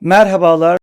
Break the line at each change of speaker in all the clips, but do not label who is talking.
Merhabalar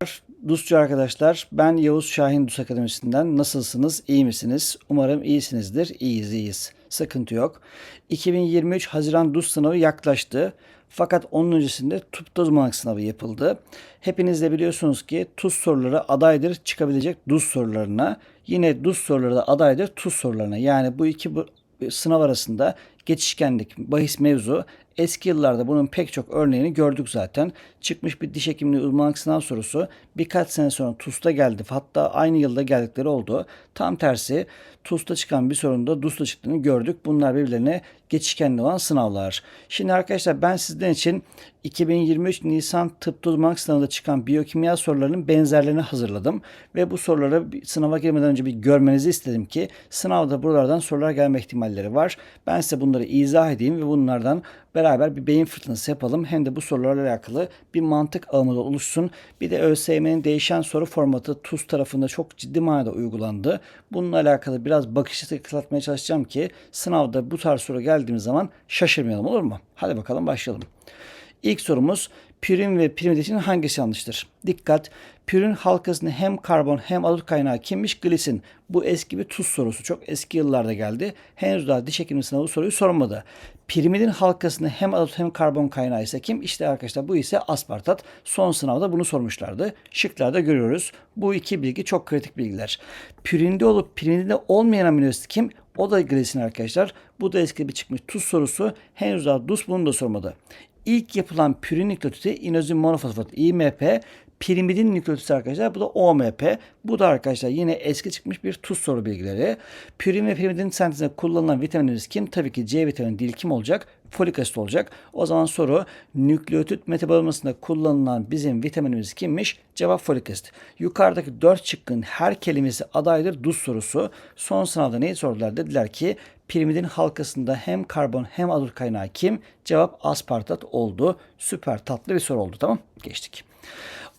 DUSçu arkadaşlar. Ben Yavuz Şahin DUS Akademisi'nden. Nasılsınız? İyi misiniz? Umarım iyisinizdir. İyiyiz, iyiyiz. Sıkıntı yok. 2023 Haziran DUS sınavı yaklaştı. Fakat onun öncesinde TUP'ta uzmanlık sınavı yapıldı. Hepiniz de biliyorsunuz ki TUS soruları adaydır çıkabilecek DUS sorularına. Yine DUS soruları da adaydır TUS sorularına. Yani bu iki bu- sınav arasında geçişkenlik, bahis mevzu eski yıllarda bunun pek çok örneğini gördük zaten. Çıkmış bir diş hekimliği uzmanlık sınav sorusu birkaç sene sonra TUS'ta geldi. Hatta aynı yılda geldikleri oldu. Tam tersi TUS'ta çıkan bir sorunun da DUS'ta çıktığını gördük. Bunlar birbirlerine geçişkenli olan sınavlar. Şimdi arkadaşlar ben sizden için 2023 Nisan tıp uzmanlık sınavında çıkan biyokimya sorularının benzerlerini hazırladım. Ve bu soruları sınava girmeden önce bir görmenizi istedim ki sınavda buralardan sorular gelme ihtimalleri var. Ben size bunları izah edeyim ve bunlardan beraber bir beyin fırtınası yapalım. Hem de bu sorularla alakalı bir mantık ağımız oluşsun. Bir de ÖSYM'nin değişen soru formatı TUS tarafında çok ciddi manada uygulandı. Bununla alakalı biraz bakışı tıklatmaya çalışacağım ki sınavda bu tarz soru geldiğimiz zaman şaşırmayalım olur mu? Hadi bakalım başlayalım. İlk sorumuz pürin ve pirimidin hangisi yanlıştır? Dikkat! Pürin halkasında hem karbon hem azot kaynağı kimmiş? Glisin. Bu eski bir tuz sorusu. Çok eski yıllarda geldi. Henüz daha diş hekimliği sınavı soruyu sormadı. Pirimidin halkasında hem azot hem karbon kaynağı ise kim? İşte arkadaşlar bu ise aspartat. Son sınavda bunu sormuşlardı. Şıklarda görüyoruz. Bu iki bilgi çok kritik bilgiler. Pürinde olup pirimidinde olmayan amino kim? O da glisin arkadaşlar. Bu da eski bir çıkmış tuz sorusu. Henüz daha DUS bunu da sormadı. İlk yapılan pürin nükleotidi inozin monofosfat IMP, pirimidin nükleotidi arkadaşlar bu da OMP. Bu da arkadaşlar yine eski çıkmış bir tuz soru bilgileri. Pürin ve pirimidin sentezinde kullanılan vitaminimiz kim? Tabii ki C vitamini değil kim olacak? Folik asit olacak. O zaman soru nükleotit metabolizmasında kullanılan bizim vitaminimiz kimmiş? Cevap folik asit. Yukarıdaki 4 şıkkın her kelimesi adaydır DUS sorusu. Son sınavda neyi sordular? Dediler ki pirimidin halkasında hem karbon hem azot kaynağı kim? Cevap aspartat oldu. Süper tatlı bir soru oldu tamam Geçtik.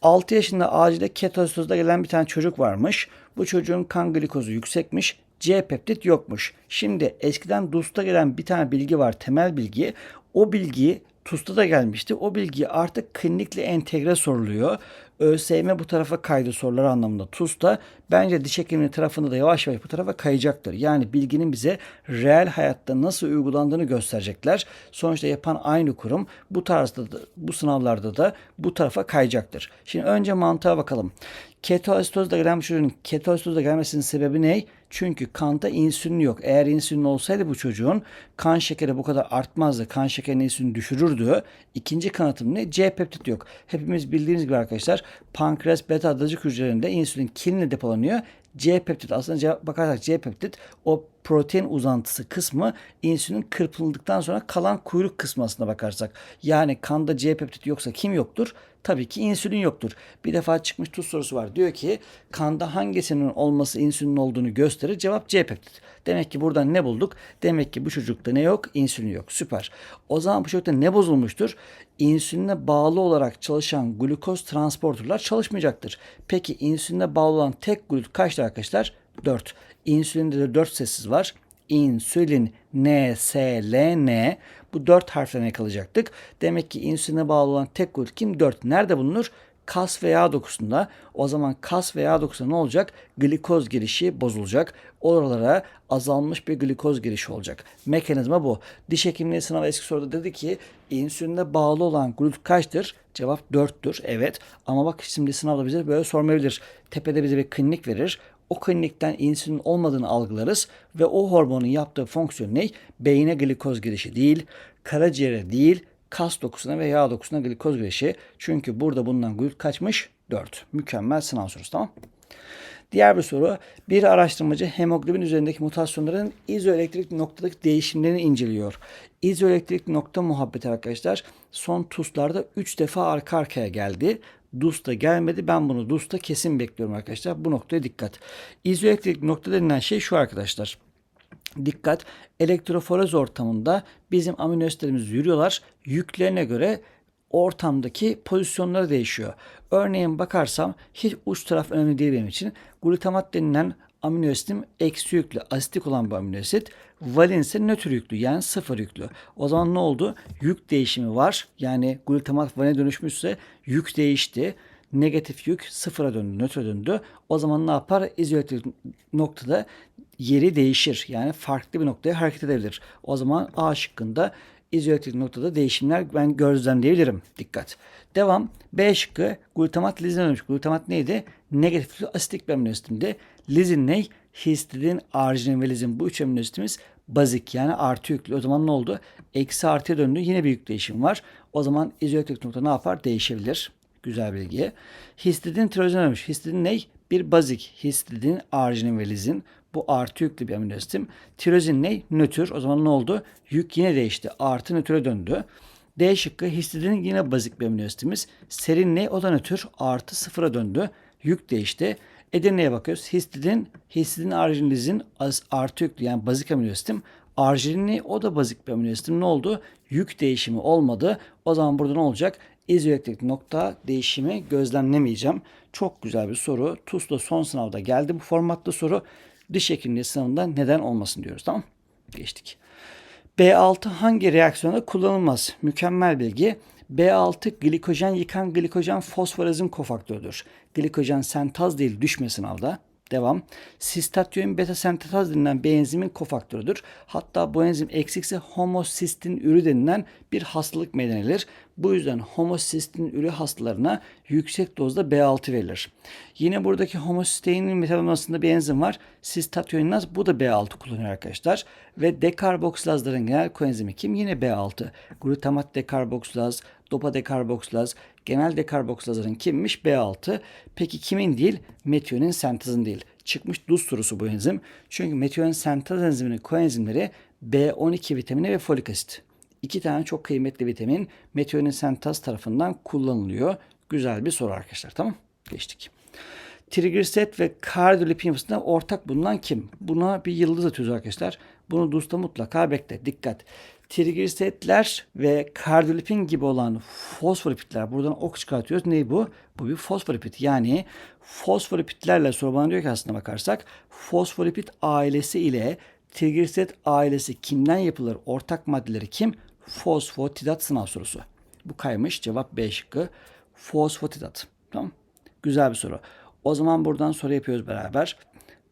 6 yaşında acile ketosizde gelen bir tane çocuk varmış. Bu çocuğun kan glikozu yüksekmiş. C peptit yokmuş. Şimdi eskiden DUS'ta gelen bir tane bilgi var temel bilgi. O bilgi TUS'ta da gelmişti. O bilgi artık klinikle entegre soruluyor. ÖSYM bu tarafa kaydı sorular anlamında TUS'ta. Bence diş hekimliği tarafında da yavaş yavaş bu tarafa kayacaktır. Yani bilginin bize reel hayatta nasıl uygulandığını gösterecekler. Sonuçta yapan aynı kurum bu tarzda da, bu sınavlarda da bu tarafa kayacaktır. Şimdi önce mantığa bakalım. Ketoasitozda gelen bir çocuğun ketoasitozda gelmesinin sebebi ne? Çünkü kanda insülin yok. Eğer insülin olsaydı bu çocuğun kan şekeri bu kadar artmazdı. Kan şekerini insülin düşürürdü. İkinci kanıtım ne? C peptit yok. Hepimiz bildiğimiz gibi arkadaşlar pankreas beta adacık hücrelerinde insülin kilinle depolanıyor. C peptit aslında bakarsak C peptit o protein uzantısı kısmı insülin kırpıldıktan sonra kalan kuyruk kısmı aslında bakarsak. Yani kanda C peptit yoksa kim yoktur? Tabii ki insülin yoktur. Bir defa çıkmış tuz sorusu var. Diyor ki kanda hangisinin olması insülin olduğunu gösterir. Cevap C peptit. Demek ki buradan ne bulduk? Demek ki bu çocukta ne yok? İnsülin yok. Süper. O zaman bu çocukta ne bozulmuştur? İnsüline bağlı olarak çalışan glukoz transporterlar çalışmayacaktır. Peki insüline bağlı olan tek glut kaçtır arkadaşlar? 4. İnsülinde de 4 sessiz var. İnsülin, N, S, L, N. Bu 4 harflerine kalacaktık. Demek ki insüline bağlı olan tek glut kim? 4. Nerede bulunur? kas ve yağ dokusunda o zaman kas ve yağ dokusunda ne olacak? Glikoz girişi bozulacak. Oralara azalmış bir glikoz girişi olacak. Mekanizma bu. Diş hekimliği sınavı eski soruda dedi ki insüline bağlı olan glut kaçtır? Cevap 4'tür. Evet. Ama bak şimdi sınavda bize böyle sormayabilir. Tepede bize bir klinik verir. O klinikten insülin olmadığını algılarız ve o hormonun yaptığı fonksiyon ne? Beyine glikoz girişi değil, karaciğere değil, kas dokusuna ve yağ dokusuna glikoz girişi. Çünkü burada bulunan glut kaçmış? 4. Mükemmel sınav sorusu tamam Diğer bir soru. Bir araştırmacı hemoglobin üzerindeki mutasyonların izoelektrik noktadaki değişimlerini inceliyor. İzoelektrik nokta muhabbeti arkadaşlar son TUS'larda 3 defa arka arkaya geldi. DUS'ta gelmedi. Ben bunu DUS'ta kesin bekliyorum arkadaşlar. Bu noktaya dikkat. İzoelektrik nokta denilen şey şu arkadaşlar. Dikkat elektroforez ortamında bizim amino asitlerimiz yürüyorlar. Yüklerine göre ortamdaki pozisyonları değişiyor. Örneğin bakarsam hiç uç taraf önemli değil benim için. Glutamat denilen amino asitim eksi yüklü, asitik olan bir amino asit. Valin ise nötr yüklü yani sıfır yüklü. O zaman ne oldu? Yük değişimi var. Yani glutamat valine dönüşmüşse yük değişti. Negatif yük sıfıra döndü, nötre döndü. O zaman ne yapar? İzoelektrik noktada yeri değişir. Yani farklı bir noktaya hareket edebilir. O zaman A şıkkında izoelektrik noktada değişimler ben gözlemleyebilirim. Dikkat. Devam. B şıkkı glutamat lizin ölmüş. Glutamat neydi? Negatif asitik bir amino asitimdi. Lizin ne? Histidin, lizin bu üç amino asitimiz bazik yani artı yüklü. O zaman ne oldu? Eksi artıya döndü. Yine bir yük değişim var. O zaman izoelektrik nokta ne yapar? Değişebilir. Güzel bilgi. Histidin tirozin ölmüş. Histidin ne? Bir bazik. Histidin, arginin ve lizin. Bu artı yüklü bir amino asitim. Tirozin ne? Nötr. O zaman ne oldu? Yük yine değişti. Artı nötre döndü. D şıkkı histidinin yine bazik bir amino asitimiz. Serin ne? O da nötr. Artı sıfıra döndü. Yük değişti. Edirne'ye bakıyoruz. Histidin, histidin arginlizin artı yüklü yani bazik amino. Arginini o da bazik bir amino. Ne oldu? Yük değişimi olmadı. O zaman burada ne olacak? İzoelektrik nokta değişimi gözlemlemeyeceğim. Çok güzel bir soru. TUS'ta son sınavda geldi bu formatta soru. Diş hekimliği sınavında neden olmasın diyoruz. Tamam Geçtik. B6 hangi reaksiyonda kullanılmaz? Mükemmel bilgi. B6 glikojen yıkan glikojen fosforazin kofaktörüdür. Glikojen sentaz değil düşme sınavda. Devam. Sistatyon beta sentetaz denilen bir enzimin kofaktörüdür. Hatta bu enzim eksikse homosistin ürü denilen bir hastalık meydana gelir. Bu yüzden homosistin ürü hastalarına yüksek dozda B6 verilir. Yine buradaki homosisteinin metabolizmasında bir enzim var. Sistatyoninaz bu da B6 kullanıyor arkadaşlar. Ve dekarboksilazların genel koenzimi kim? Yine B6. Glutamat dekarboksilaz, dopa dekarboksilaz, genel dekarboksilazların kimmiş? B6. Peki kimin değil? Metionin sentezin değil. Çıkmış duz sorusu bu enzim. Çünkü metionin sentez enziminin koenzimleri B12 vitamini ve folik asit. İki tane çok kıymetli vitamin metionin sentez tarafından kullanılıyor. Güzel bir soru arkadaşlar. Tamam Geçtik. Triglycerit ve kardiyolipin yapısında ortak bulunan kim? Buna bir yıldız atıyoruz arkadaşlar. Bunu DUS'ta mutlaka bekle. Dikkat. Trigliseritler ve kardiyolipin gibi olan fosfolipitler buradan ok çıkartıyoruz. Ne bu? Bu bir fosfolipid. Yani fosfolipitlerle soru bana diyor ki aslında bakarsak fosfolipid ailesi ile trigliserit ailesi kimden yapılır? Ortak maddeleri kim? Fosfatidat sınav sorusu. Bu kaymış. Cevap B şıkkı. Fosfatidat. Tamam. Güzel bir soru. O zaman buradan soru yapıyoruz beraber.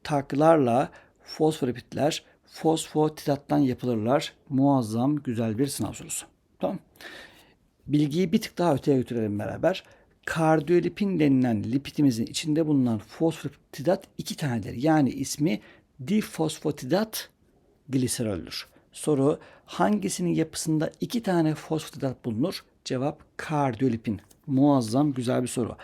Taklarla fosfolipitler fosfatidattan yapılırlar. Muazzam güzel bir sınav sorusu. Tamam. Bilgiyi bir tık daha öteye götürelim beraber. Kardiyolipin denilen lipidimizin içinde bulunan fosfatidat iki tanedir. Yani ismi difosfatidat gliseroldür. Soru hangisinin yapısında iki tane fosfatidat bulunur? Cevap kardiyolipin. Muazzam güzel bir soru.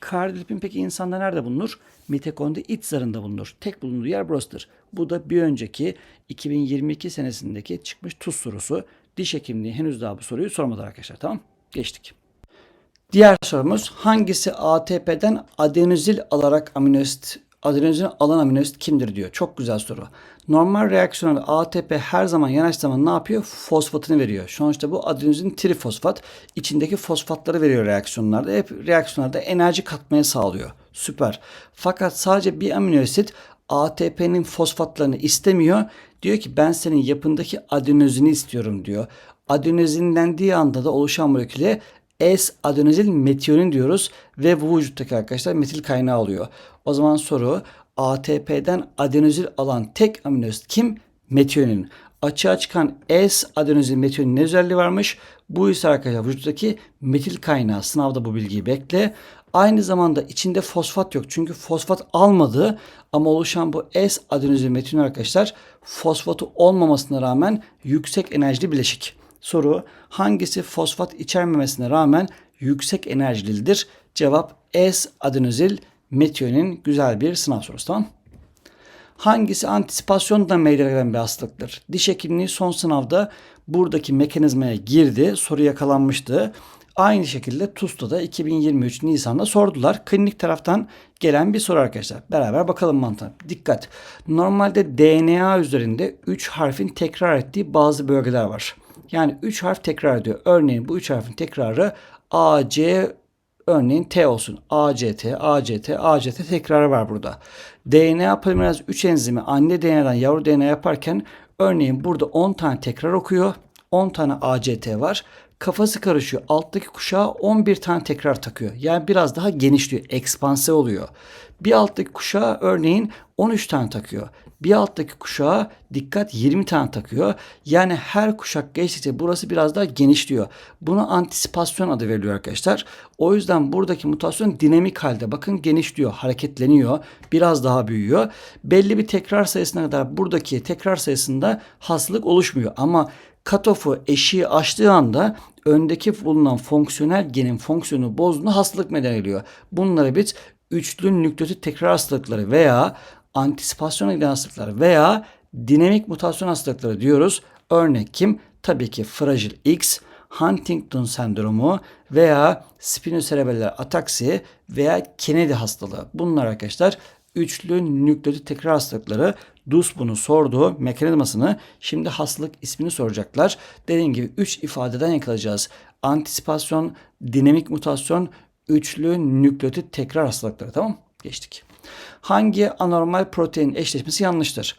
Kardiyolipin peki insanda nerede bulunur? Mitokondri iç zarında bulunur. Tek bulunduğu yer burasıdır. Bu da bir önceki 2022 senesindeki çıkmış tuz sorusu. Diş hekimliği henüz daha bu soruyu sormadı arkadaşlar. Tamam Geçtik. Diğer sorumuz hangisi ATP'den adenozil alarak aminoasit adenozin alan aminoasit kimdir diyor. Çok güzel soru. Normal reaksiyonda ATP her zaman yanaş zaman ne yapıyor? Fosfatını veriyor. Sonuçta bu adenozin trifosfat içindeki fosfatları veriyor reaksiyonlarda. Hep reaksiyonlarda enerji katmaya sağlıyor. Süper. Fakat sadece bir aminoasit ATP'nin fosfatlarını istemiyor. Diyor ki ben senin yapındaki adenozini istiyorum diyor. Adenozinlendiği anda da oluşan moleküle S-adenozil metionin diyoruz ve bu vücuttaki arkadaşlar metil kaynağı oluyor. O zaman soru ATP'den adenozil alan tek aminoasit kim? Metionin. Açığa çıkan S-adenozil metionin ne özelliği varmış? Bu ise arkadaşlar vücuttaki metil kaynağı. Sınavda bu bilgiyi bekle. Aynı zamanda içinde fosfat yok. Çünkü fosfat almadı ama oluşan bu S-adenozil metionin arkadaşlar fosfatı olmamasına rağmen yüksek enerjili bileşik. Soru hangisi fosfat içermemesine rağmen yüksek enerjilidir? Cevap S-adenozil metionin güzel bir sınav sorusu tamam Hangisi antisipasyondan meydana gelen bir hastalıktır? Diş hekimliği son sınavda buradaki mekanizmaya girdi. Soru yakalanmıştı. Aynı şekilde TUS'ta da 2023 Nisan'da sordular. Klinik taraftan gelen bir soru arkadaşlar. Beraber bakalım mantığına. Dikkat. Normalde DNA üzerinde 3 harfin tekrar ettiği bazı bölgeler var. Yani 3 harf tekrar ediyor. Örneğin bu 3 harfin tekrarı A, C, örneğin T olsun. ACT, ACT, ACT tekrarı var burada. DNA polimeraz 3 enzimi anne DNA'dan yavru DNA yaparken örneğin burada 10 tane tekrar okuyor. 10 tane ACT var. Kafası karışıyor. Alttaki kuşağa 11 tane tekrar takıyor. Yani biraz daha genişliyor. Ekspanse oluyor. Bir alttaki kuşağa örneğin 13 tane takıyor. Bir alttaki kuşağa dikkat 20 tane takıyor. Yani her kuşak geçtikçe burası biraz daha genişliyor. Buna antisipasyon adı veriliyor arkadaşlar. O yüzden buradaki mutasyon dinamik halde. Bakın genişliyor, hareketleniyor, biraz daha büyüyor. Belli bir tekrar sayısına kadar buradaki tekrar sayısında hastalık oluşmuyor. Ama cutoff'u eşiği aştığı anda öndeki bulunan fonksiyonel genin fonksiyonu bozduğunda hastalık meydana geliyor. Bunlara biz üçlü nükleotit tekrar hastalıkları veya antisipasyona giden hastalıklar veya dinamik mutasyon hastalıkları diyoruz. Örnek kim? Tabii ki Fragile X, Huntington sendromu veya spinocerebellar ataksi veya Kennedy hastalığı. Bunlar arkadaşlar üçlü nükleotit tekrar hastalıkları. Dus bunu sorduğu mekanizmasını şimdi hastalık ismini soracaklar. Dediğim gibi 3 ifadeden yakalayacağız. Antisipasyon, dinamik mutasyon, üçlü nükleotit tekrar hastalıkları tamam Geçtik. Hangi anormal protein eşleşmesi yanlıştır?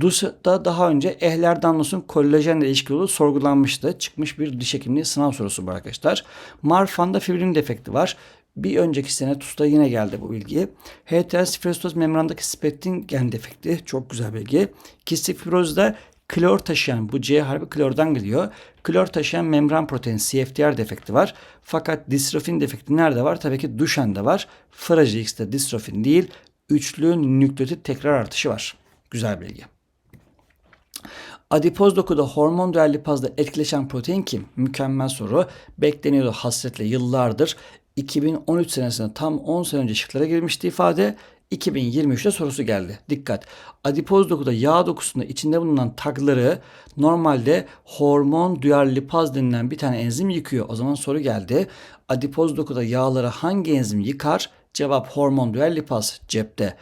DUS'da daha önce Ehler Danlos'un kolajenle ilişkili sorgulanmıştı. Çıkmış bir diş hekimliği sınav sorusu bu arkadaşlar. Marfan'da fibrin defekti var. Bir önceki sene TUS'ta yine geldi bu bilgi. Heterosifrostoz membrandaki spektin gen defekti. Çok güzel bilgi. Kistik fibrozda klor taşıyan bu C harfi klordan geliyor. Klor taşıyan membran protein CFTR defekti var. Fakat distrofin defekti nerede var? Tabii ki Duchenne'de var. Fragile X'te distrofin değil, üçlü nükleotit tekrar artışı var. Güzel bilgi. Adipoz dokuda hormon dual lipazla etkileşen protein kim? Mükemmel soru. Bekleniyordu hasretle yıllardır. 2013 senesinde tam 10 sene önce şıklara girmişti ifade. 2023'te sorusu geldi. Dikkat. Adipoz dokuda yağ dokusunda içinde bulunan tagları normalde hormon duyar lipaz denilen bir tane enzim yıkıyor. O zaman soru geldi. Adipoz dokuda yağları hangi enzim yıkar? Cevap hormon duyar lipaz cepte.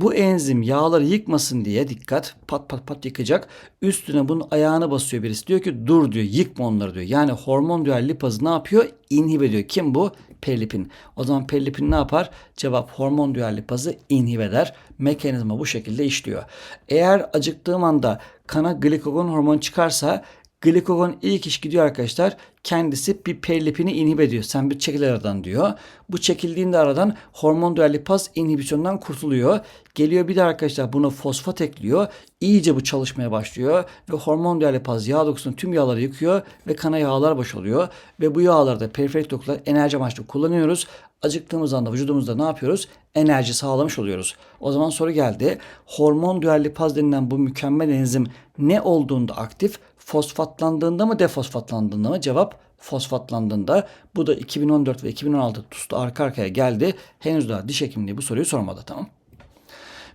Bu enzim yağları yıkmasın diye dikkat pat pat pat yıkacak. Üstüne bunun ayağını basıyor birisi. Diyor ki dur diyor yıkma onları diyor. Yani hormon duyar lipazı ne yapıyor? İnhibe ediyor. Kim bu? Perlipin. O zaman perlipin ne yapar? Cevap hormon duyar lipazı inhibe eder. Mekanizma bu şekilde işliyor. Eğer acıktığım anda kana glikogon hormonu çıkarsa Glikogon ilk iş gidiyor arkadaşlar. Kendisi bir perlipini inhib ediyor. Sen bir çekil aradan diyor. Bu çekildiğinde aradan hormon dualipaz inhibisyondan kurtuluyor. Geliyor bir de arkadaşlar buna fosfat ekliyor. İyice bu çalışmaya başlıyor. Ve hormon dualipaz yağ dokusunun tüm yağları yıkıyor. Ve kana yağlar boşalıyor. Ve bu yağları da periferik dokular enerji amaçlı kullanıyoruz. Acıktığımız anda vücudumuzda ne yapıyoruz? Enerji sağlamış oluyoruz. O zaman soru geldi. Hormon dualipaz denilen bu mükemmel enzim ne olduğunda aktif? fosfatlandığında mı defosfatlandığında mı? Cevap fosfatlandığında. Bu da 2014 ve 2016 TUS'ta arka arkaya geldi. Henüz daha diş hekimliği bu soruyu sormadı tamam.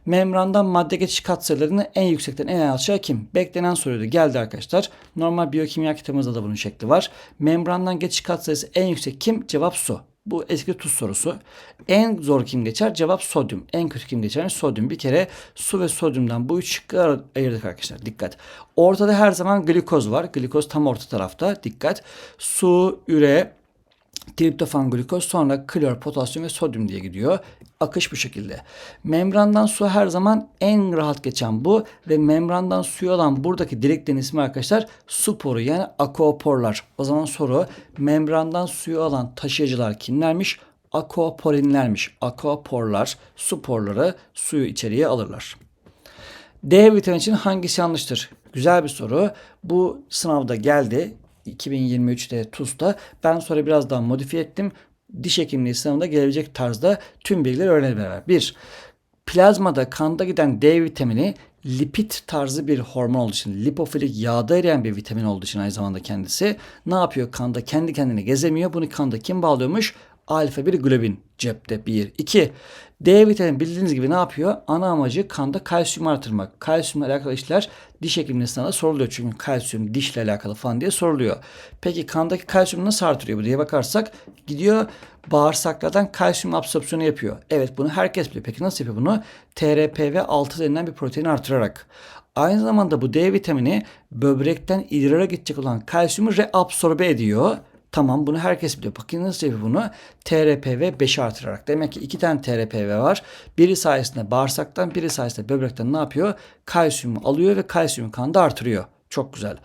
Membrandan madde geçiş katsayılarını en yüksekten en aşağı kim? Beklenen soruydu. Geldi arkadaşlar. Normal biyokimya kitabımızda da bunun şekli var. Membrandan geçiş katsayısı en yüksek kim? Cevap su. Bu eski tuz sorusu. En zor kim geçer? Cevap sodyum. En kötü kim geçer? Sodyum. Bir kere su ve sodyumdan bu üç şıkkı ayırdık arkadaşlar. Dikkat. Ortada her zaman glikoz var. Glikoz tam orta tarafta. Dikkat. Su, üre, triptofan glikoz sonra klor, potasyum ve sodyum diye gidiyor. Akış bu şekilde. Membrandan su her zaman en rahat geçen bu ve membrandan suyu olan buradaki direklerin ismi arkadaşlar su poru yani aquaporlar. O zaman soru membrandan suyu alan taşıyıcılar kimlermiş? Aquaporinlermiş. Aquaporlar su porları suyu içeriye alırlar. D vitamini için hangisi yanlıştır? Güzel bir soru. Bu sınavda geldi. 2023'te TUS'ta. Ben sonra biraz daha modifiye ettim. Diş hekimliği sınavında gelebilecek tarzda tüm bilgileri öğrenelim beraber. Bir, plazmada kanda giden D vitamini lipid tarzı bir hormon olduğu için, lipofilik yağda eriyen bir vitamin olduğu için aynı zamanda kendisi ne yapıyor? Kanda kendi kendine gezemiyor. Bunu kanda kim bağlıyormuş? alfa 1 globin cepte 1. 2. D vitamini bildiğiniz gibi ne yapıyor? Ana amacı kanda kalsiyum artırmak. Kalsiyumla alakalı işler diş hekimliği sınavında soruluyor. Çünkü kalsiyum dişle alakalı falan diye soruluyor. Peki kandaki kalsiyum nasıl artırıyor bu diye bakarsak gidiyor bağırsaklardan kalsiyum absorpsiyonu yapıyor. Evet bunu herkes biliyor. Peki nasıl yapıyor bunu? TRPV6 denilen bir proteini artırarak. Aynı zamanda bu D vitamini böbrekten idrara gidecek olan kalsiyumu reabsorbe ediyor. Tamam bunu herkes biliyor. Bakın nasıl yapıyor bunu? TRPV 5 artırarak. Demek ki iki tane TRPV var. Biri sayesinde bağırsaktan biri sayesinde böbrekten ne yapıyor? Kalsiyumu alıyor ve kalsiyumu kanda artırıyor. Çok güzel.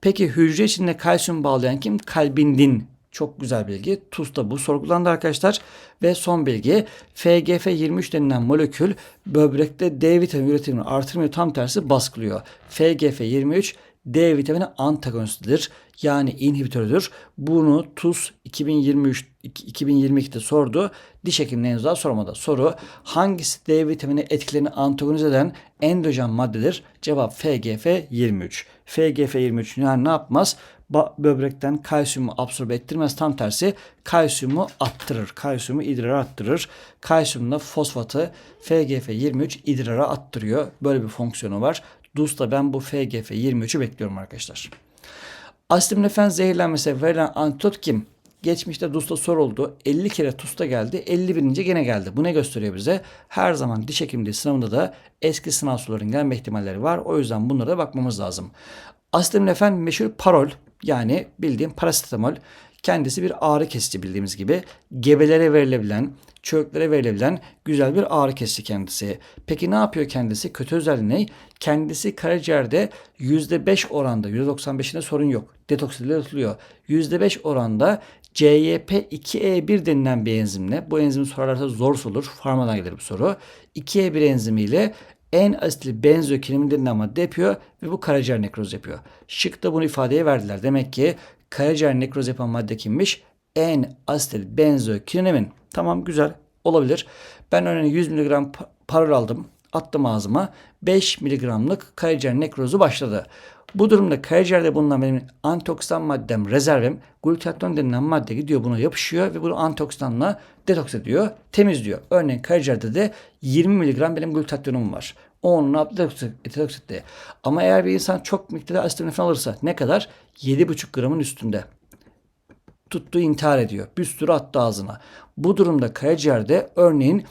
Peki hücre içinde kalsiyum bağlayan kim? Kalbindin. Çok güzel bilgi. TUS da bu sorgulandı arkadaşlar. Ve son bilgi FGF23 denilen molekül böbrekte D vitamini üretimini artırmıyor. Tam tersi baskılıyor. FGF23 D vitamini antagonistidir. Yani inhibitörüdür. Bunu TUS 2023 2022'de sordu. Diş hekimliği henüz daha sormadı. Soru hangisi D vitamini etkilerini antagonize eden endojen maddedir? Cevap FGF23. FGF23 yani ne yapmaz? böbrekten kalsiyumu absorbe ettirmez. Tam tersi kalsiyumu attırır. Kalsiyumu idrara attırır. Kalsiyumla fosfatı FGF23 idrara attırıyor. Böyle bir fonksiyonu var. DUS'ta ben bu FGF23'ü bekliyorum arkadaşlar. Asiminofen zehirlenmesi verilen antidot kim? Geçmişte DUS'ta soruldu. 50 kere TUS'ta geldi. 51. gene geldi. Bu ne gösteriyor bize? Her zaman diş hekimliği sınavında da eski sınav soruların gelme ihtimalleri var. O yüzden bunlara da bakmamız lazım. Asiminofen meşhur parol yani bildiğim parasetamol kendisi bir ağrı kesici bildiğimiz gibi gebelere verilebilen, çöklere verilebilen güzel bir ağrı kesici kendisi. Peki ne yapıyor kendisi? Kötü özelliği ne? Kendisi karaciğerde %5 oranda, %95'inde sorun yok. Detoksilatılıyor. %5 oranda CYP2E1 denilen bir enzimle, bu enzimi sorarlarsa zor sorulur, farmadan gelir bu soru. 2E1 enzimiyle en asitli benzoekinimin denilen madde yapıyor ve bu karaciğer nekroz yapıyor. Şıkta bunu ifadeye verdiler. Demek ki karaciğer nekroz yapan madde kimmiş? En asetil benzoekinimin. Tamam güzel olabilir. Ben örneğin 100 mg parol aldım. Attım ağzıma. 5 mg'lık karaciğer nekrozu başladı. Bu durumda karaciğerde bulunan benim antioksidan maddem, rezervim, glutatyon denilen madde gidiyor buna yapışıyor ve bunu antioksidanla detoks ediyor, temizliyor. Örneğin karaciğerde de 20 mg benim glutatyonum var. O onu ne yaptı? Detoks etti. Ama eğer bir insan çok miktarda asitaminofen alırsa ne kadar? 7,5 gramın üstünde. Tuttu intihar ediyor. Bir sürü attı ağzına. Bu durumda karaciğerde örneğin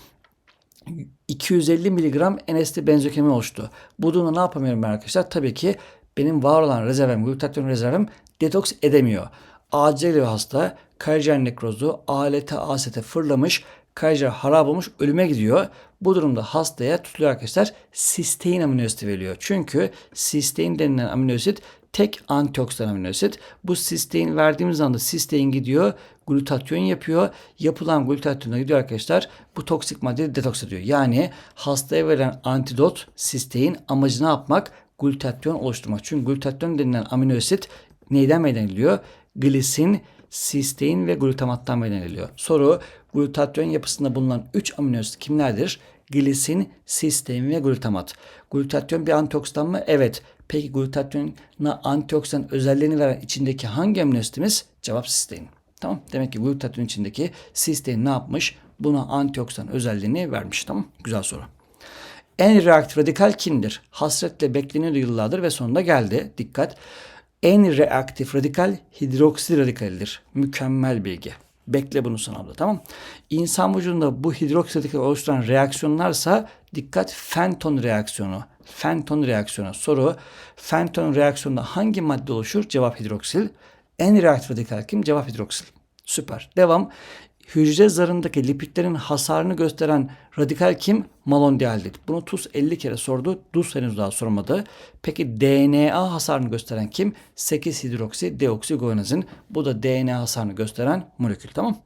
250 mg NST benzokemin oluştu. Bu durumda ne yapamıyorum ben arkadaşlar? Tabii ki benim var olan rezervim, glutatyon rezervim detoks edemiyor. Acil bir hasta karaciğer nekrozu alete asete fırlamış karaciğer harap olmuş ölüme gidiyor. Bu durumda hastaya tutuluyor arkadaşlar sistein aminoasiti veriliyor. Çünkü sistein denilen aminoasit tek antioksidan aminoasit. Bu sistein verdiğimiz anda sistein gidiyor glutatyon yapıyor. Yapılan glutatyona gidiyor arkadaşlar. Bu toksik maddeyi detoks ediyor. Yani hastaya verilen antidot sistein amacı ne yapmak? Glutatyon oluşturmak. Çünkü glutatyon denilen aminoasit neyden meydana geliyor? Glisin, sistein ve glutamattan meydana geliyor. Soru glutatyon yapısında bulunan 3 aminoasit kimlerdir? Glisin, sistein ve glutamat. Glutatyon bir antioksidan mı? Evet. Peki glutatyona antioksidan özelliğini veren içindeki hangi aminoasitimiz? Cevap sistein. Tamam. Demek ki glutatyon içindeki sistein ne yapmış? Buna antioksidan özelliğini vermiş. Tamam. Güzel soru. En reaktif radikal kimdir? Hasretle bekleniyor yıllardır ve sonunda geldi. Dikkat. En reaktif radikal hidroksil radikalidir. Mükemmel bilgi. Bekle bunu sınavda tamam. İnsan vücudunda bu hidroksil radikal oluşturan reaksiyonlarsa dikkat Fenton reaksiyonu. Fenton reaksiyonu. Soru Fenton reaksiyonunda hangi madde oluşur? Cevap hidroksil. En reaktif radikal kim? Cevap hidroksil. Süper. Devam. Hücre zarındaki lipidlerin hasarını gösteren radikal kim? Malondialdehit. Bunu TUS 50 kere sordu. DUS henüz daha sormadı. Peki DNA hasarını gösteren kim? 8 hidroksi deoksiguanazin. Bu da DNA hasarını gösteren molekül. Tamam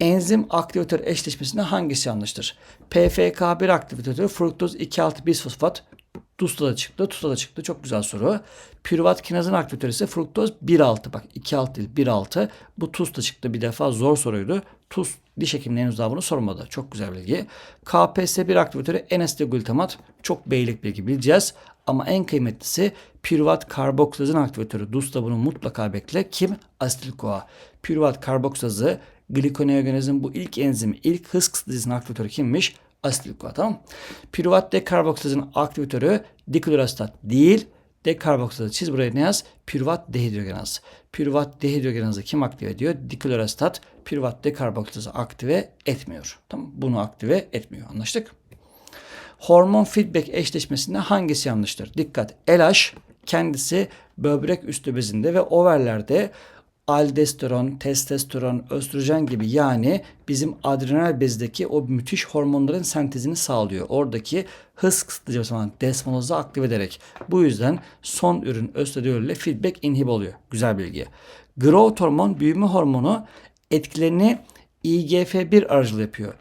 Enzim aktivatör eşleşmesinde hangisi yanlıştır? PFK1 aktivatörü fruktoz 2,6 bisfosfat TUS'ta da çıktı. TUS'ta da çıktı. Çok güzel soru. Pürüvat kinazın aktivitörü ise fruktoz 1.6. Bak 2.6 değil 1.6. Bu TUS'ta çıktı bir defa. Zor soruydu. TUS diş hekimliği henüz daha bunu sormadı. Çok güzel bilgi. KPS1 aktivitörü NSD-glutamat. Çok beylik bilgi bileceğiz. Ama en kıymetlisi pürüvat karboksazın aktivitörü. DUS'ta bunu mutlaka bekle. Kim? Asetil-CoA. Pürüvat karboksazı glikoneogenezin bu ilk enzimi, ilk hız kısıtlayıcısının aktivitörü kimmiş? Asetil CoA tamam Pürüvat dekarboksazın aktivitörü diklorastat değil. Dekarboksazı çiz buraya ne yaz? Pürüvat dehidrogenaz. Pürüvat dehidrogenazı kim aktive ediyor? Diklorastat pürüvat dekarboksazı aktive etmiyor. Tamam Bunu aktive etmiyor. Anlaştık? Hormon feedback eşleşmesinde hangisi yanlıştır? Dikkat. LH kendisi böbrek üstü bezinde ve overlerde aldosteron, testosteron, östrojen gibi yani bizim adrenal bezdeki o müthiş hormonların sentezini sağlıyor. Oradaki hız kısıtlayıcı zaman desmonozu aktive ederek. Bu yüzden son ürün östradiol ile feedback inhib oluyor. Güzel bilgi. Growth hormon, büyüme hormonu etkilerini IGF-1 aracılığı yapıyor.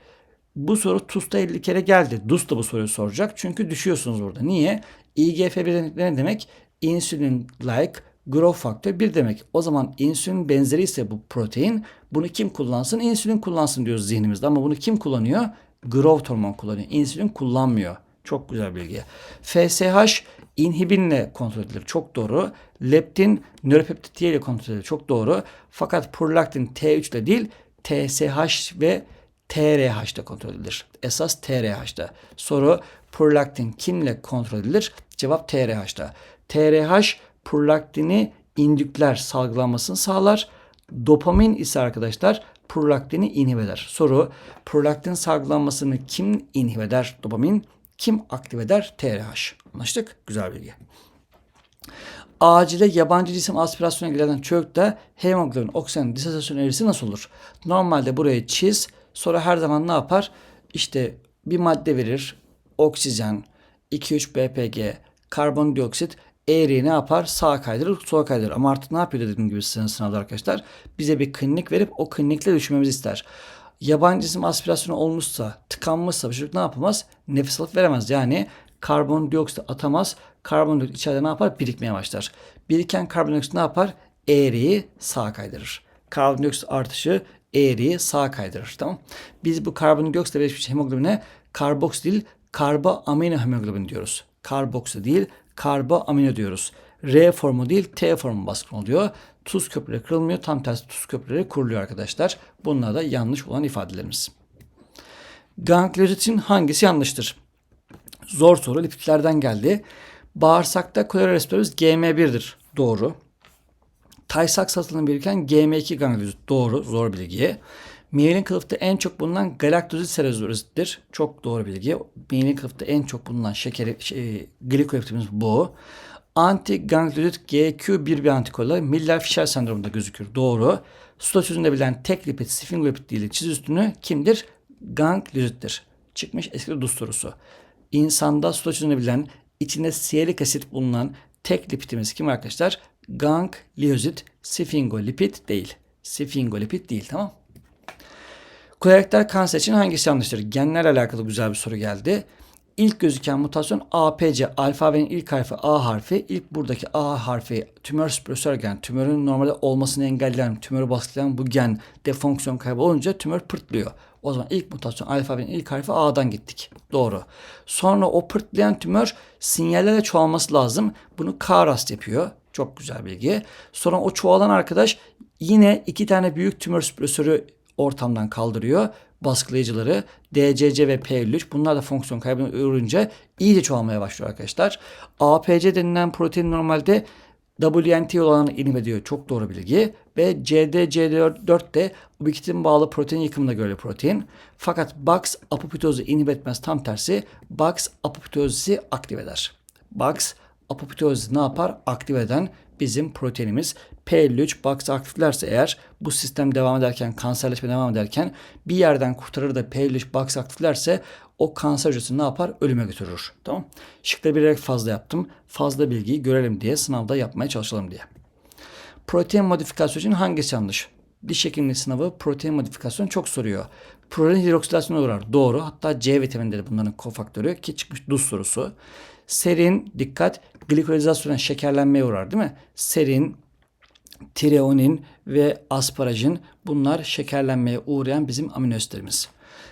Bu soru TUS'ta 50 kere geldi. DUS da bu soruyu soracak. Çünkü düşüyorsunuz burada. Niye? IGF-1 ne demek? Insulin like growth factor 1 demek. O zaman insülin benzeri ise bu protein bunu kim kullansın? İnsülin kullansın diyoruz zihnimizde ama bunu kim kullanıyor? Growth hormon kullanıyor. İnsülin kullanmıyor. Çok güzel bilgi. FSH inhibinle kontrol edilir. Çok doğru. Leptin nöropeptit ile kontrol edilir. Çok doğru. Fakat prolaktin T3 ile değil TSH ve TRH'da kontrol edilir. Esas TRH'da. Soru prolaktin kimle kontrol edilir? Cevap TRH'da. TRH prolaktini indükler salgılanmasını sağlar. Dopamin ise arkadaşlar prolaktini inhib eder. Soru prolaktin salgılanmasını kim inhib eder? Dopamin. Kim aktive eder? TRH. Anlaştık? Güzel bilgi. Acile yabancı cisim aspirasyona giden çökte hemoglobin oksijen disosasyon eğrisi nasıl olur? Normalde burayı çiz. Sonra her zaman ne yapar? İşte bir madde verir. Oksijen, 2-3 BPG, karbondioksit eğriyi ne yapar? Sağa kaydırır, sola kaydırır. Ama artık ne yapıyor dediğim gibi sizin sınavda arkadaşlar? Bize bir klinik verip o klinikle düşünmemizi ister. Yabancı cisim aspirasyonu olmuşsa, tıkanmışsa bu çocuk ne yapamaz? Nefes alıp veremez. Yani karbondioksit atamaz. Karbondioksit içeride ne yapar? Birikmeye başlar. Biriken karbondioksit ne yapar? Eğriyi sağa kaydırır. Karbondioksit artışı eğriyi sağa kaydırır. Tamam. Biz bu karbondioksitle birleşmiş hemoglobine karboks değil karbo amino hemoglobin diyoruz. Karboksu değil karbo amino diyoruz. R formu değil T formu baskın oluyor. Tuz köprüleri kırılmıyor. Tam tersi tuz köprüleri kuruluyor arkadaşlar. Bunlar da yanlış olan ifadelerimiz. Gangliositin hangisi yanlıştır? Zor soru lipidlerden geldi. Bağırsakta kolesterolümüz GM1'dir. Doğru. Taysak satılımı biriken GM2 gangliosit. Doğru. Zor bilgi. Miyelin kılıfta en çok bulunan galaktozit serozittir. Çok doğru bilgi. Miyelin kılıfta en çok bulunan şekeri, şey, glikolipidimiz bu. Antigangliosit GQ1 bir antikorlar Miller-Fisher sendromunda gözükür. Doğru. Suda çözünebilen tek lipid sfingolipid değil çiz üstünü kimdir? Gangliosittir. Çıkmış eski DUS sorusu. İnsanda suda çözünebilen içinde siyerik asit bulunan tek lipidimiz kim arkadaşlar? Gangliosit sfingolipid değil. Sfingolipid değil tamam Kolorektal kanser için hangisi yanlıştır? Genlerle alakalı güzel bir soru geldi. İlk gözüken mutasyon APC, alfabenin ilk harfi A harfi. İlk buradaki A harfi tümör süpresör gen, tümörün normalde olmasını engelleyen, tümörü baskılayan bu gen de fonksiyon kaybı olunca tümör pırtlıyor. O zaman ilk mutasyon alfabenin ilk harfi A'dan gittik. Doğru. Sonra o pırtlayan tümör sinyallerle çoğalması lazım. Bunu KRAS yapıyor. Çok güzel bilgi. Sonra o çoğalan arkadaş yine iki tane büyük tümör süpresörü ortamdan kaldırıyor. Baskılayıcıları DCC ve P53 bunlar da fonksiyon kaybına uğrayınca iyice çoğalmaya başlıyor arkadaşlar. APC denilen protein normalde WNT olanı inhib ediyor. Çok doğru bilgi. Ve CD, CD4 de ubiquitin bağlı protein yıkımında göre protein. Fakat Box apoptozu inhib etmez. Tam tersi Box apoptozisi aktive eder. Box apoptozi ne yapar? Aktive eden bizim proteinimiz. P53 box aktiflerse eğer bu sistem devam ederken kanserleşme devam ederken bir yerden kurtarır da P53 box aktiflerse o kanser hücresini ne yapar? Ölüme götürür. Tamam. Şıkları bilerek fazla yaptım. Fazla bilgiyi görelim diye sınavda yapmaya çalışalım diye. Protein modifikasyonu için hangisi yanlış? Diş hekimliği sınavı protein modifikasyonu çok soruyor. Protein hidroksilasyona uğrar. Doğru. Hatta C vitaminleri bunların kofaktörü ki çıkmış DUS sorusu. Serin dikkat glikolizasyona şekerlenmeye uğrar değil mi? Serin, tireonin ve asparajin bunlar şekerlenmeye uğrayan bizim amino asitlerimiz.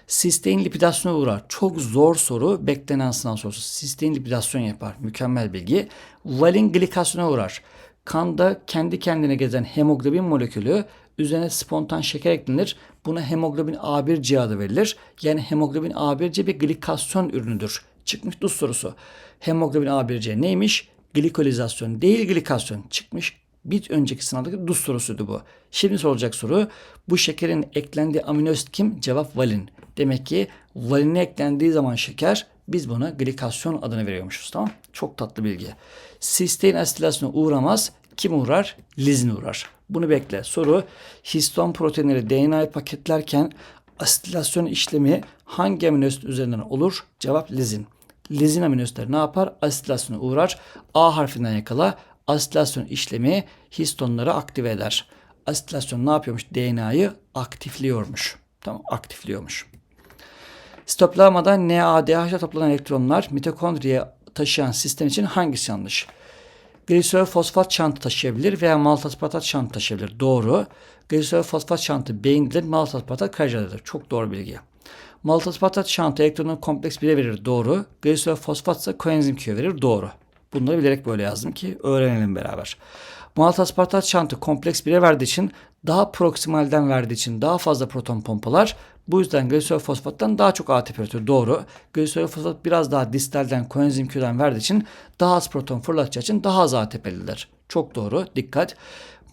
Sistein lipidasyona uğrar. Çok zor soru. Beklenen sınav sorusu. Sistein lipidasyon yapar. Mükemmel bilgi. Valin glikasyona uğrar. Kanda kendi kendine gezen hemoglobin molekülü üzerine spontan şeker eklenir. Buna hemoglobin A1C adı verilir. Yani hemoglobin A1C bir glikasyon ürünüdür. Çıkmış DUS sorusu. Hemoglobin A1C neymiş? Glikolizasyon değil glikasyon. Çıkmış bir önceki sınavdaki DUS sorusuydu bu. Şimdi sorulacak soru bu şekerin eklendiği amino asit kim? Cevap valin. Demek ki valine eklendiği zaman şeker biz buna glikasyon adını veriyormuşuz tamam Çok tatlı bilgi. Sistein asitilasyona uğramaz. Kim uğrar? Lizin uğrar. Bunu bekle. Soru histon proteinleri DNA'yı paketlerken asitilasyon işlemi hangi amino asit üzerinden olur? Cevap lizin. Lizin amino asitleri ne yapar? Asitilasyona uğrar. A harfinden yakala. Asitilasyon işlemi histonları aktive eder. Asitilasyon ne yapıyormuş? DNA'yı aktifliyormuş. Tamam aktifliyormuş. Stoplamada NADH'da toplanan elektronlar mitokondriye taşıyan sistem için hangisi yanlış? Glisol fosfat çantı taşıyabilir veya maltospatat çantı taşıyabilir. Doğru. Glisol fosfat çantı beyindedir, maltospatat karaciğerdedir. Çok doğru bilgi. Maltospatat çantı elektronun kompleks 1'e verir. Doğru. Glisol fosfat ise koenzim Q'ye verir. Doğru. Bunları bilerek böyle yazdım ki öğrenelim beraber. Maltospatat çantı kompleks 1'e verdiği için daha proksimalden verdiği için daha fazla proton pompalar. Bu yüzden glisol fosfattan daha çok ATP üretiyor. Doğru. Glisol fosfat biraz daha distalden koenzim Q'den verdiği için daha az proton fırlatacağı için daha az ATP'liler. Çok doğru. Dikkat.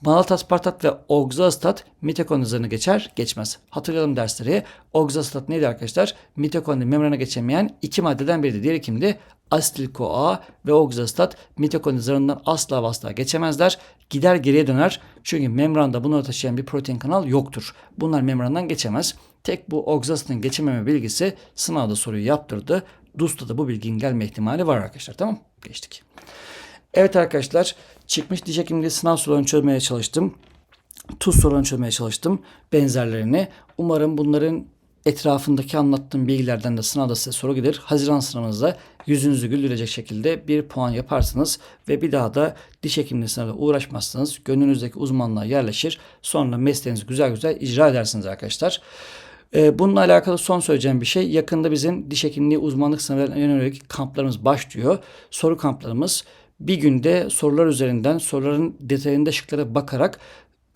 Malataspartat ve oxazostat mitokondri üzerine geçer, geçmez. Hatırlayalım dersleri. Oxazostat neydi arkadaşlar? Mitokondri membrana geçemeyen iki maddeden biriydi. Diğeri kimdi? Asetil-CoA ve oxazostat mitokondri zarından asla ve asla geçemezler. Gider geriye döner. Çünkü membranda bunları taşıyan bir protein kanal yoktur. Bunlar membrandan geçemez. Tek bu oxazosatın geçememe bilgisi sınavda soruyu yaptırdı. DUS'ta da bu bilginin gelme ihtimali var arkadaşlar. Tamam Geçtik. Evet arkadaşlar çıkmış diş hekimliği sınav sorularını çözmeye çalıştım. Tuz sorularını çözmeye çalıştım. Benzerlerini. Umarım bunların etrafındaki anlattığım bilgilerden de sınavda size soru gelir. Haziran sınavınızda yüzünüzü güldürecek şekilde bir puan yaparsınız ve bir daha da diş hekimliği sınavıyla uğraşmazsınız. Gönlünüzdeki uzmanlığa yerleşir. Sonra mesleğinizi güzel güzel icra edersiniz arkadaşlar. Ee, Bununla alakalı son söyleyeceğim bir şey. Yakında bizim diş hekimliği uzmanlık sınavlarına yönelik kamplarımız başlıyor. Soru kamplarımız bir günde sorular üzerinden soruların detayında şıklara bakarak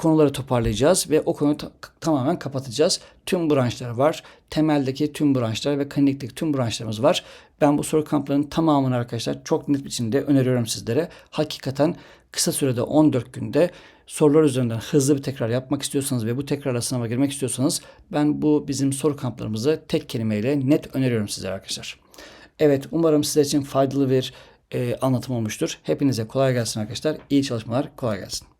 konuları toparlayacağız ve o konuyu ta- tamamen kapatacağız. Tüm branşlar var. Temeldeki tüm branşlar ve klinikteki tüm branşlarımız var. Ben bu soru kamplarının tamamını arkadaşlar çok net biçimde öneriyorum sizlere. Hakikaten kısa sürede 14 günde sorular üzerinden hızlı bir tekrar yapmak istiyorsanız ve bu tekrarla sınava girmek istiyorsanız ben bu bizim soru kamplarımızı tek kelimeyle net öneriyorum sizlere arkadaşlar. Evet umarım sizler için faydalı bir e, anlatım olmuştur. Hepinize kolay gelsin arkadaşlar. İyi çalışmalar, kolay gelsin.